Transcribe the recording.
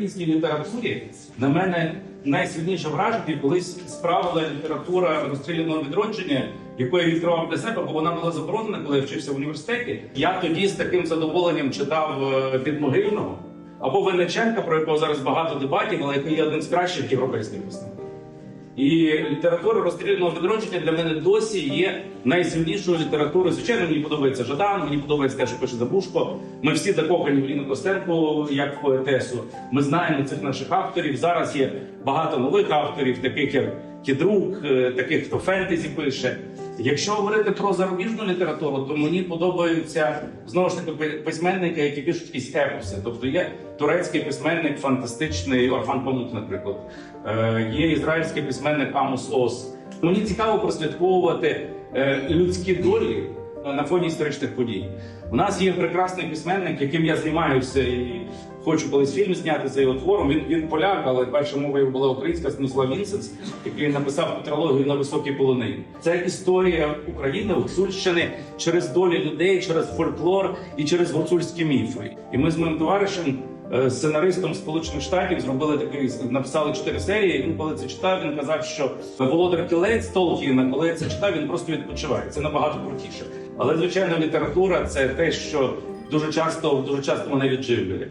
європейській літературі на мене найсильніше враження колись справила література розстріляного відродження, яку я відкривав для себе, бо вона була заборонена, коли я вчився в університеті. Я тоді з таким задоволенням читав е, Підмогильного або Венеченка, про якого зараз багато дебатів, але який є один з кращих європейських письменників. І література розстріляного відродження для мене досі є найсильнішою літературою. Звичайно, мені подобається Жадан, мені подобається те, що пише Забушко. Ми всі закохані в Ліну Костенко як поетесу. Ми знаємо цих наших авторів. Зараз є багато нових авторів, таких як Кідрук, е, таких, хто фентезі пише. Якщо говорити про зарубіжну літературу, то мені подобаються знову ж таки пи- письменники, які пишуть якісь епоси. Тобто є турецький письменник, фантастичний Орфан Памук, наприклад. Е, Є ізраїльський письменник Амус Ос. Мені цікаво прослідковувати е, людські долі на фоні історичних подій. У нас є прекрасний письменник, яким я займаюся і хочу колись фільм зняти за його твором. Він він поляк, але перша мова його була українська Станіслав Вінсенс, який написав тетралогію на високій полонині. Це історія України, Гуцульщини через долі людей, через фольклор і через гуцульські міфи. І ми з моїм товаришем. Е, Сценаристом Сполучених Штатів зробили такий написали чотири серії. Він коли це читав, він казав, що Володар Кілець Толкіна, коли це читав, він просто відпочиває. Це набагато крутіше. Але звичайно, література це те, що дуже часто дуже часто мене відживлює.